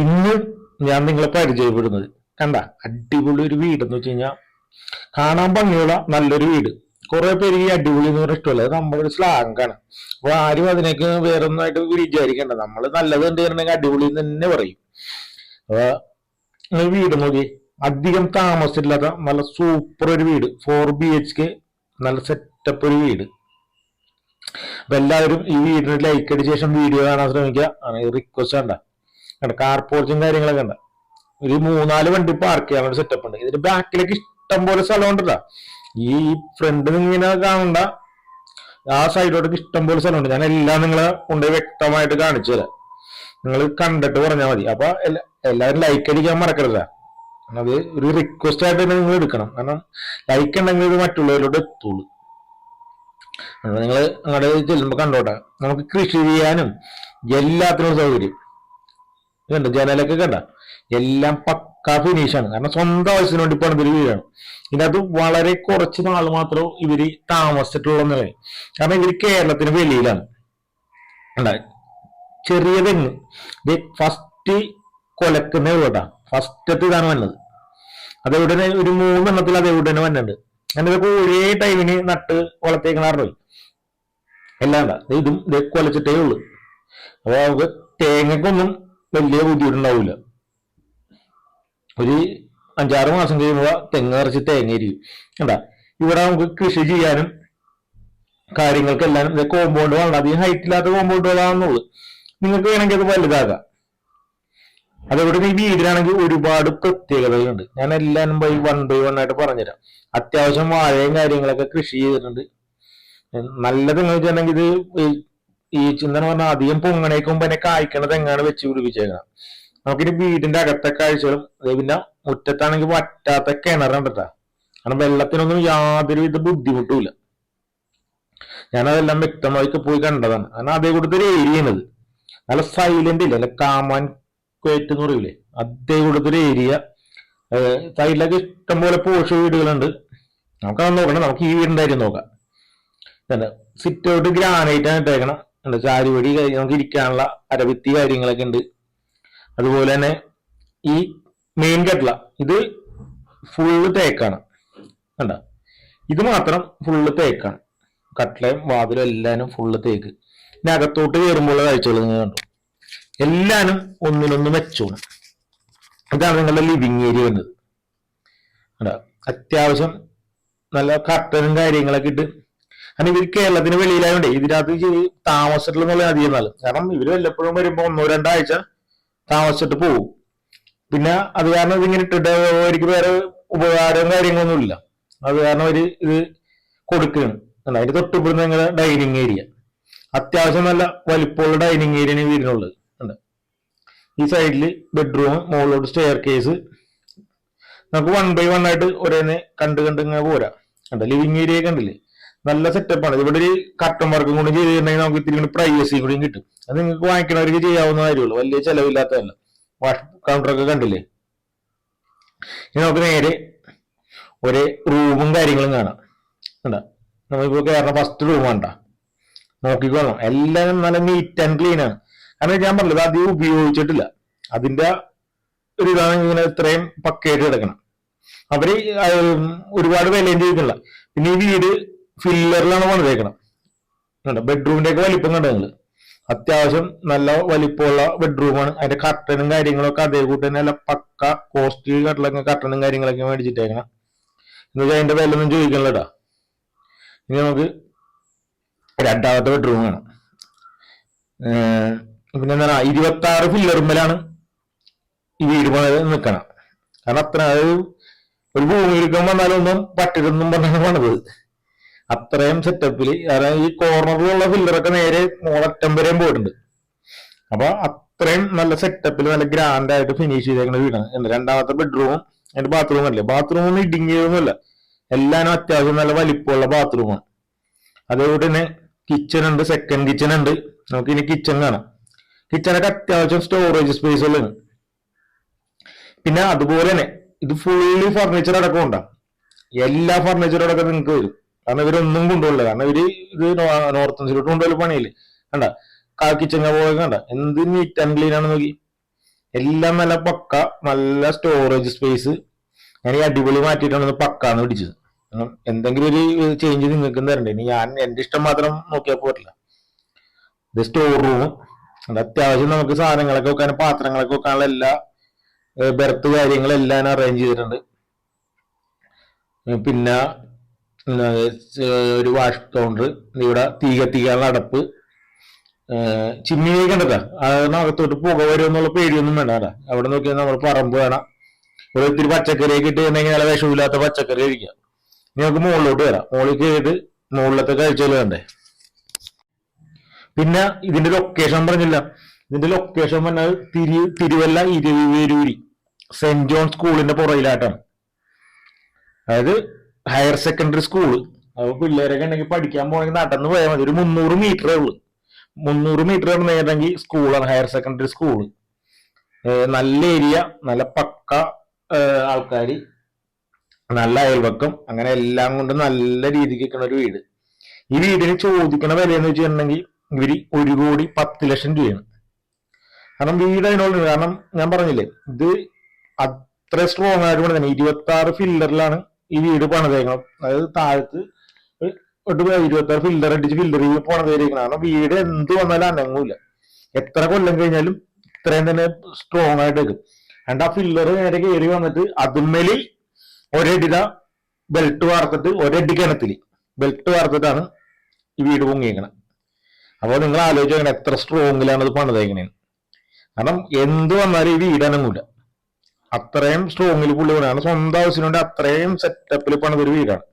ഇന്ന് ഞാൻ നിങ്ങളെ പരിചയപ്പെടുന്നത്. കണ്ട? അടിപൊളി ഒരു വീട് എന്ന് വെച്ച് കഴിഞ്ഞാൽ കാണാൻ ഭംഗിയുള്ള നല്ലൊരു വീട്. കുറെ പേര് ഈ അടിപൊളി എന്ന് പറഞ്ഞ ഇഷ്ടമല്ല? അത് സ്ലാങ്കാണ് അപ്പൊ ആരും അതിനേക്ക് വേറെ ഒന്നായിട്ട് വിചാരിക്കണ്ട. നമ്മൾ നല്ലത് കണ്ടിട്ടുണ്ടെങ്കിൽ അടിപൊളി എന്ന് തന്നെ പറയും. അപ്പൊ വീട് നോക്കി അധികം താമസമില്ലാത്ത നല്ല സൂപ്പർ ഒരു വീട്. ഫോർ ബി എച്ച് കെ നല്ല സെറ്റപ്പ് ഒരു വീട്. അപ്പൊ എല്ലാവരും ഈ വീടിന് ലൈക്ക് അടിച്ച ശേഷം വീഡിയോ കാണാൻ ശ്രമിക്കുക. റിക്വസ്റ്റ് കണ്ട കണ്ട? കാർ പോർച്ചും കാര്യങ്ങളൊക്കെ ഉണ്ട്. ഒരു മൂന്നാൽ വണ്ടി പാർക്ക് ചെയ്യാൻ ഒരു സെറ്റപ്പ് ഉണ്ട്. ഇതിന്റെ ബാക്കിലേക്ക് ഇഷ്ടം പോലെ സ്ഥലം ഉണ്ടല്ലോ. ഈ ഫ്രണ്ട് ഇങ്ങനെ കാണണ്ട. ആ സൈഡിലോട്ട് ഇഷ്ടം പോലെ സ്ഥലമുണ്ട് ഞാൻ എല്ലാം നിങ്ങളെ കൊണ്ട് വ്യക്തമായിട്ട് കാണിച്ചു തരാം. നിങ്ങൾ കണ്ടിട്ട് പറഞ്ഞാൽ മതി. അപ്പൊ എല്ലാവരും ലൈക്ക് അടിക്കാൻ മറക്കരുത്. അത് ഒരു റിക്വസ്റ്റ് ആയിട്ട് തന്നെ നിങ്ങൾ എടുക്കണം. കാരണം ലൈക്ക് ഉണ്ടെങ്കിൽ ഇത് മറ്റുള്ളവരിലോട്ട് എത്തുള്ളൂ. നിങ്ങൾ അങ്ങോട്ട് ചെല്ലുമ്പോ കണ്ടോട്ടെ? നമുക്ക് കൃഷി ചെയ്യാനും എല്ലാത്തിനും സൗകര്യം. കണ്ട? ജനലൊക്കെ കണ്ട? എല്ലാം പക്കാ ഫിനിഷാണ് കാരണം സ്വന്തം ആവശ്യത്തിന് വേണ്ടി പണിതൊരു വീടാണ്. ഇതിനകത്ത് വളരെ കുറച്ച് നാൾ മാത്രം ഇവർ താമസിച്ചിട്ടുള്ള നിലയിൽ. കാരണം ഇവർ കേരളത്തിന് വെളിയിലാണ്. ചെറിയ തെങ്ങ്. ഇത് ഫസ്റ്റ് കൊലക്കുന്ന കേട്ടാ ഫസ്റ്റത്തെ ഇതാണ് വന്നത്. അതെവിടെ ഒരു മൂന്നെണ്ണത്തിൽ അതെവിടെ തന്നെ വന്നിട്ടുണ്ട് അങ്ങനെ ഇതൊക്കെ ഒരേ ടൈമിന് നട്ട് വളർത്തേക്കണാറുണ്ട് എല്ലാം ഇതും ദേ കൊലച്ചിട്ടേ ഉള്ളു. അപ്പൊ നമുക്ക് തേങ്ങക്കൊന്നും വലിയ ബുദ്ധിമുട്ടുണ്ടാവില്ല ഒരു അഞ്ചാറ് മാസം കഴിയുമ്പോൾ തെങ്ങ് നിറച്ച് തേങ്ങയിരിക്കും കണ്ട? ഇവിടെ നമുക്ക് കൃഷി ചെയ്യാനും കാര്യങ്ങൾക്കെല്ലാം ഇത് കോമ്പൗണ്ട് വേണം അധികം ഹൈറ്റ് ഇല്ലാത്ത കോമ്പൗണ്ടുകളാണെന്നുള്ളു നിങ്ങൾക്ക് വേണമെങ്കിൽ അത് വലുതാകാം അതേപോലെ ഈ വീടിനാണെങ്കിൽ ഒരുപാട് പ്രത്യേകതകളുണ്ട്. ഞാൻ എല്ലാം ബൈ വൺ ബൈ വൺ ആയിട്ട് പറഞ്ഞുതരാം. അത്യാവശ്യം വാഴയും കാര്യങ്ങളൊക്കെ കൃഷി ചെയ്തിട്ടുണ്ട്. നല്ലത് എന്ന് വെച്ചിട്ടുണ്ടെങ്കിൽ ഇത് ഈ- ചിന്തന പറഞ്ഞാൽ അധികം പൊങ്ങണേക്ക് മുമ്പ് എന്നെ കായ്ക്കണത് തെങ്ങാണ് വെച്ച് പിടിപ്പിച്ചേക്കണം നമുക്കിനി വീടിന്റെ അകത്തെ കാഴ്ചകളും അതേ പിന്നെ മുറ്റത്താണെങ്കിൽ വറ്റാത്ത കിണറുണ്ട് കേട്ടാ കാരണം വെള്ളത്തിനൊന്നും യാതൊരുവിധ ബുദ്ധിമുട്ടുമില്ല ഞാനതെല്ലാം വ്യക്തമായിട്ട് പോയി കണ്ടതാണ്. കാരണം അതേ കൂട്ടത്തിൽ ഒരു ഏരിയ നല്ല സൈലന്റ് ഇല്ല? അല്ല കാമാൻ കേറ്റ് എന്ന് പറയൂലേ? അതേ കൂട്ടത്തിൽ ഏരിയ സൈഡിലൊക്കെ ഇഷ്ടംപോലെ പോഷ വീടുകളുണ്ട്. നമുക്കത് നോക്കണം. നമുക്ക് ഈ വീടിന്റെ കാര്യം നോക്കാം. സിറ്റ് ഔട്ട് ഗ്രാനൈറ്റ് ആണ് ഇട്ടേക്കണം. ഉണ്ട് ചാരി കാര്യം നമുക്ക് ഇരിക്കാനുള്ള അരവിത്തി കാര്യങ്ങളൊക്കെ ഉണ്ട്. അതുപോലെ തന്നെ ഈ മെയിൻ കട്ട്ല ഇത് ഫുള്ള് തേക്കാണ്. കണ്ട? ഇത് മാത്രം ഫുള്ള് തേക്കാണ്. കട്ടിലയും വാതിലും എല്ലാനും ഫുള്ള് തേക്ക്. ഇനി അകത്തോട്ട് കയറുമ്പോൾ കാഴ്ചകൾ നിങ്ങൾ കണ്ടു. എല്ലാനും ഒന്നിനൊന്ന് മെച്ചോണ് ഇതാണ് നിങ്ങളുടെ ലിവിങ് ഏരിയ വരുന്നത്. കണ്ടോ? അത്യാവശ്യം നല്ല കർട്ടനും കാര്യങ്ങളൊക്കെ ഇട്ട് കാരണം ഇവർ കേരളത്തിന് വെളിയിലായോണ്ട് ഇതിനകത്ത് ചെയ്ത് താമസിച്ചിട്ടുള്ള അധികം നാല് കാരണം ഇവർ വല്ലപ്പോഴും വരുമ്പോൾ ഒന്നോ രണ്ടാഴ്ച താമസിച്ചിട്ട് പോകും പിന്നെ അത് കാരണം ഇതിങ്ങനെ ഇട്ടിട്ട് അവർക്ക് വേറെ ഉപകാരവും കാര്യങ്ങളൊന്നും ഇല്ല. അത് കാരണം അവർ ഇത് കൊടുക്കുകയാണ്. കണ്ടോ? അതിന്റെ തൊട്ടിപ്പുറത്ത് നിങ്ങളുടെ ഡൈനിങ് ഏരിയ. അത്യാവശ്യം നല്ല വലിപ്പമുള്ള ഡൈനിങ് ഏരിയയാണ് ഈ വീടിനുള്ളത് ഉണ്ട് ഈ സൈഡിൽ ബെഡ്റൂം മുകളിലോട്ട് സ്റ്റെയർ കേസ് നമുക്ക് വൺ ബൈ വൺ ആയിട്ട് ഒരേന്നെ കണ്ട് കണ്ട് ഇങ്ങനെ പോരാ. കണ്ട? ലിവിങ് ഏരിയ കണ്ടില്ലേ? നല്ല സെറ്റപ്പാണ് ഇവിടെ ഒരു കട്ടൻ വർക്കും കൂടി ചെയ്തിട്ടുണ്ടെങ്കിൽ നമുക്ക് ഇത്തിരി പ്രൈവസി കൂടി കിട്ടും. അത് നിങ്ങൾക്ക് വാങ്ങിക്കണവർക്ക് ചെയ്യാവുന്ന കാര്യമുള്ളൂ. വലിയ ചെലവില്ലാത്തതല്ല. വാഷ് കൗണ്ടറൊക്കെ കണ്ടില്ലേ? ഇനി നമുക്ക് നേരെ ഒരേ റൂമും കാര്യങ്ങളും കാണാം. കണ്ട? നമ്മളിപ്പോ കയറുന്ന ഫസ്റ്റ് റൂം കണ്ട നോക്കിക്കോളാം എല്ലാം നല്ല നീറ്റ് ആൻഡ് ക്ലീൻ ആണ്. കാരണം ഞാൻ പറഞ്ഞത് അധികം ഉപയോഗിച്ചിട്ടില്ല. അതിന്റെ ഒരു ഇതാണ് ഇങ്ങനെ ഇത്രയും പക്കയായിട്ട് കിടക്കണം അവർ ഒരുപാട് വിലയും ചെയ്തിട്ടുള്ള പിന്നെ ഈ വീട് ഫില്ലറിലാണ് പണിതേക്കണം കണ്ടോ? ബെഡ്റൂമിന്റെ ഒക്കെ വലിപ്പം കണ്ടോ നിങ്ങൾ? അത്യാവശ്യം നല്ല വലിപ്പമുള്ള ബെഡ്റൂമാണ് അതിന്റെ കർട്ടനും കാര്യങ്ങളൊക്കെ അതേ കൂട്ടി തന്നെ നല്ല പക്ക കോസ്റ്റ്ലി കട്ടിലൊക്കെ കർട്ടനും കാര്യങ്ങളൊക്കെ മേടിച്ചിട്ടേക്കണം. എന്നുവെച്ചാൽ അതിന്റെ വില ഒന്നും ചോദിക്കണല്ലോടാ ഇനി നമുക്ക് രണ്ടാമത്തെ ബെഡ്റൂം വേണം പിന്നെ എന്താ ഇരുപത്തി ആറ് ഫില്ലറുമ്പലാണ് ഈ വീട് പണിത് നിൽക്കണം കാരണം അത്ര ഒരു ഭൂമി എടുക്കാൻ വന്നാലൊന്നും പറ്റരുതെന്നും പറഞ്ഞാണ് പണിത് അത്രയും സെറ്റപ്പിൽ കാരണം ഈ കോർണറിലുള്ള ഫില്ലറൊക്കെ നേരെ മോളറ്റം വരെയും പോയിട്ടുണ്ട്. അപ്പൊ അത്രയും നല്ല സെറ്റപ്പിൽ നല്ല ഗ്രാൻഡ് ആയിട്ട് ഫിനിഷ് ചെയ്തേക്കുന്ന വീടാണ് രണ്ടാമത്തെ ബെഡ്റൂമും അതിന്റെ ബാത്റൂം അല്ലേ ബാത്റൂം ഒന്നും ഇടുങ്ങിയതൊന്നുമല്ല. എല്ലാവരും അത്യാവശ്യം നല്ല വലിപ്പമുള്ള ബാത്റൂമാണ് അതേപോലെ തന്നെ കിച്ചൺ ഉണ്ട് സെക്കൻഡ് കിച്ചൺ ഉണ്ട് നമുക്ക് ഇനി കിച്ചൺ കാണാം കിച്ചണൊക്കെ അത്യാവശ്യം സ്റ്റോറേജ് സ്പേസ് ഉള്ളതാണ്. പിന്നെ അതുപോലെ തന്നെ ഇത് ഫുള്ളി ഫർണിച്ചർ അടക്കം ഉണ്ടാ എല്ലാ ഫർണിച്ചറും അടക്കം നിങ്ങൾക്ക് വരും. കാരണം കൊണ്ടുപോകില്ല. കാരണം ഇവർ ഇത് നോർത്ത് ഇൻസ്റ്റിറ്റ്യൂട്ട് കൊണ്ടുപോയി പണിയില്ലേ? കണ്ട? കാക്കിച്ചങ്ങ പോലെ കണ്ട? എന്ത് നീറ്റ് ആൻഡ് ക്ലീൻ ആണ് നോക്കി. എല്ലാം നല്ല പക്ക നല്ല സ്റ്റോറേജ് സ്പേസ് ഞാൻ ഈ അടിപൊളി മാറ്റിയിട്ടാണ് പക്കാന്ന് പിടിച്ചത്. എന്തെങ്കിലും ഒരു ചേഞ്ച് നിങ്ങൾക്ക് തരണ്ടേ? ഇനി ഞാൻ എന്റെ ഇഷ്ടം മാത്രം നോക്കിയാൽ പോരില്ല. ഇത് സ്റ്റോർ റൂം അത്യാവശ്യം നമുക്ക് സാധനങ്ങളൊക്കെ വെക്കാൻ പാത്രങ്ങളൊക്കെ വെക്കാനുള്ള എല്ലാ ബെർത്ത് കാര്യങ്ങളെല്ലാം അറേഞ്ച് ചെയ്തിട്ടുണ്ട്. പിന്നെ ഒരു വാഷ് കൗണ്ടർ ഇവിടെ തീ കത്തിക്കാനുള്ള അടപ്പ് ചിമ്മിനി കണ്ടതാ അകത്തോട്ട് പുക വരും എന്നുള്ള പേടിയൊന്നും വേണ്ട അവിടെ നോക്കിയാൽ നമ്മൾ പറമ്പ് വേണം. ഇവിടെ ഒത്തിരി പച്ചക്കറി ഒക്കെ കഴിഞ്ഞാൽ നല്ല വിഷമില്ലാത്ത പച്ചക്കറി കഴിക്കാം. നമുക്ക് മുകളിലോട്ട് വരാം. മുകളിൽ കയറിയിട്ട് മുകളിലത്തെ കാഴ്ചകൾ വേണ്ടേ പിന്നെ ഇതിന്റെ ലൊക്കേഷൻ പറഞ്ഞില്ല. ഇതിന്റെ ലൊക്കേഷൻ പറഞ്ഞാൽ തിരി തിരുവല്ല ഇരുവേരൂരി. സെന്റ് ജോൺ സ്കൂളിന്റെ പുറയിലായിട്ടാണ് അതായത് ഹയർ സെക്കൻഡറി സ്കൂൾ അപ്പൊ പിള്ളേരൊക്കെ ഉണ്ടെങ്കിൽ പഠിക്കാൻ പോകണമെങ്കിൽ നടന്ന് പോയാൽ മതി. ഒരു മുന്നൂറ് മീറ്ററേ ഉള്ളൂ. മുന്നൂറ് മീറ്റർ നേരണമെങ്കിൽ സ്കൂളാണ് ഹയർ സെക്കൻഡറി സ്കൂൾ നല്ല ഏരിയ നല്ല പക്ക ആൾക്കാർ നല്ല അയൽവക്കം അങ്ങനെ എല്ലാം കൊണ്ട് നല്ല രീതിക്ക് നിൽക്കുന്ന ഒരു വീട്. ഈ വീടിന് ചോദിക്കണ വില എന്ന് വെച്ചിട്ടുണ്ടെങ്കിൽ ഇവർ ഒരു കോടി പത്ത് ലക്ഷം രൂപയാണ്. കാരണം വീട് അതിനോട് കാരണം ഞാൻ പറഞ്ഞില്ലേ ഇത് അത്ര സ്ട്രോങ് ആയിട്ട് തന്നെ ഇരുപത്തി ആറ് ഫില്ലറിലാണ് ഈ വീട് പണിതേക്കണം. അതായത് താഴത്ത് ഒരു ഇരുപത്താറ് ഫില്ലർ അടിച്ച് ഫില്ലർ ചെയ്ത് പണിതേക്കണം കാരണം വീട് എന്ത് വന്നാലും അനങ്ങൂല. എത്ര കൊല്ലം കഴിഞ്ഞാലും ഇത്രയും തന്നെ സ്ട്രോങ് ആയിട്ട് വെക്കും രണ്ട് ആ ഫില്ലർ നേരെ കയറി വന്നിട്ട് അതിന്മേലിൽ ഒരടിത ബെൽറ്റ് വാർത്തിട്ട് ഒരടി കിണത്തിൽ ബെൽറ്റ് വാർത്തിട്ടാണ് ഈ വീട് പൊങ്ങിയേക്കണം. അപ്പോൾ നിങ്ങൾ ആലോചിക്കണം എത്ര സ്ട്രോങ്ങിലാണ് ഇത് പണിതേക്കണേന്ന്. കാരണം എന്ത് വന്നാലും ഈ വീട് അനങ്ങൂല. അത്രയും സ്ട്രോങ്ങിൽ പുള്ളി പണിയാണ് സ്വന്തം ആവശ്യത്തിനുണ്ട് അത്രയും സെറ്റപ്പിൽ പണിതൊരു വീടാണ്.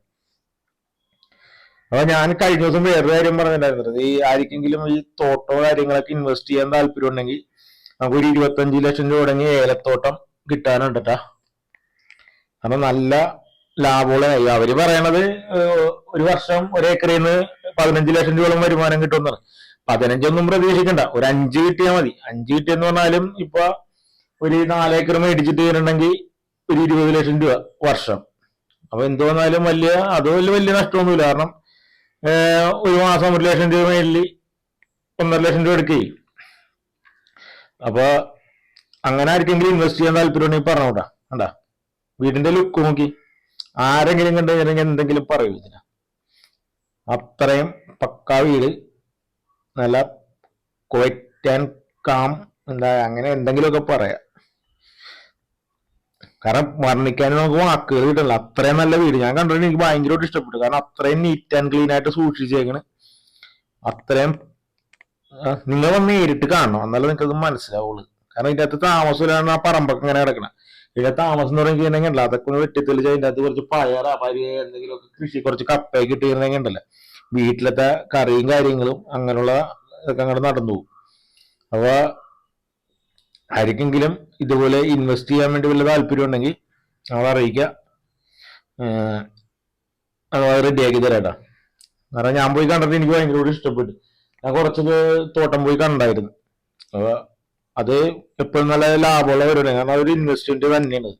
അപ്പൊ ഞാൻ കഴിഞ്ഞ ദിവസം വേറൊരു കാര്യം പറഞ്ഞിട്ടുണ്ടായിരുന്നത് ഈ ആർക്കെങ്കിലും ഈ തോട്ടോ കാര്യങ്ങളൊക്കെ ഇൻവെസ്റ്റ് ചെയ്യാൻ താല്പര്യം ഉണ്ടെങ്കിൽ നമുക്ക് ഒരു ഇരുപത്തഞ്ച് ലക്ഷം രൂപ തുടങ്ങി ഏലത്തോട്ടം കിട്ടാനുണ്ട് ട്ടാ. കാരണം നല്ല ലാഭമുള്ള അവർ പറയണത് ഒരു വർഷം ഒരേക്കറിൽ നിന്ന് പതിനഞ്ച് ലക്ഷം രൂപയോളം വരുമാനം കിട്ടുമെന്നാണ്. പതിനഞ്ചൊന്നും പ്രതീക്ഷിക്കണ്ട. ഒരു അഞ്ച് കിട്ടിയാൽ മതി. അഞ്ച് കിട്ടിയെന്ന് പറഞ്ഞാലും ഇപ്പൊ ഒരു നാലേക്കർ മേടിച്ചിട്ട് വരണമെങ്കിൽ ഒരു ഇരുപത് ലക്ഷം രൂപ വർഷം. അപ്പൊ എന്തോന്നാലും വലിയ അത് വലിയ വലിയ നഷ്ടമൊന്നുമില്ല. കാരണം ഒരു മാസം ഒരു ലക്ഷം രൂപ മേലിൽ ഒന്നര ലക്ഷം രൂപ എടുക്കുകയും. അപ്പൊ അങ്ങനെ ആർക്കെങ്കിലും ഇൻവെസ്റ്റ് ചെയ്യാൻ താല്പര്യം ഉണ്ടെങ്കിൽ പറഞ്ഞോട്ടാ കണ്ടാ? വീടിന്റെ ലുക്ക് നോക്കി. ആരെങ്കിലും കണ്ടു എന്തെങ്കിലും പറയൂ ഇതിന്. അത്രയും പക്കാ വീട്. നല്ല കോയറ്റ് ആൻഡ് കാം എന്താ അങ്ങനെ എന്തെങ്കിലുമൊക്കെ പറയാം. കാരണം വർണിക്കാൻ നമുക്ക് വാക്കുകൾ കിട്ടണില്ല. അത്രയും നല്ല വീട്. ഞാൻ കണ്ടിട്ട് എനിക്ക് ഭയങ്കരമായിട്ട് ഇഷ്ടപ്പെട്ടു. കാരണം അത്രയും നീറ്റ് ആൻഡ് ക്ലീൻ ആയിട്ട് സൂക്ഷിച്ചേക്കണ്. അത്രയും നിങ്ങൾ വന്ന് നേരിട്ട് കാണണം. എന്നാലും നിങ്ങൾക്ക് അത് മനസ്സിലാവുള്ളൂ. കാരണം ഇതിന്റെ അകത്ത് താമസമില്ലാണ്ട് ആ പറമ്പൊക്കെ ഇങ്ങനെ കിടക്കണം. ഇതിന്റെ താമസം എന്ന് പറയുന്നത് അതൊക്കെ ഒന്ന് വെട്ടിത്തെളിച്ച് അതിന്റെ അകത്ത് കുറച്ച് പയറ പരി എന്തെങ്കിലുമൊക്കെ കൃഷി കുറച്ച് കപ്പയൊക്കെ ഇട്ടിരുന്നെങ്കിൽ ഉണ്ടല്ലോ വീട്ടിലത്തെ കറിയും കാര്യങ്ങളും അങ്ങനെയുള്ള ഇതൊക്കെ അങ്ങോട്ട് നടന്നു പോകും. അപ്പൊ ആർക്കെങ്കിലും ഇതുപോലെ ഇൻവെസ്റ്റ് ചെയ്യാൻ വേണ്ടി വല്ല താല്പര്യം ഉണ്ടെങ്കിൽ നമ്മൾ അറിയിക്കുക. അത് റെഡിയാക്കി തരാട്ടാ. കാരണം ഞാൻ പോയി കണ്ടിട്ട് എനിക്ക് ഭയങ്കര ഇഷ്ടപ്പെട്ടു. ഞാൻ കുറച്ചത് തോട്ടം പോയി കണ്ടായിരുന്നു. അത് എപ്പോഴും നല്ല ലാഭമുള്ള പരിപാടിയാണ് കാരണം അതൊരു ഇൻവെസ്റ്റ്മെന്റ് തന്നെയാണ്.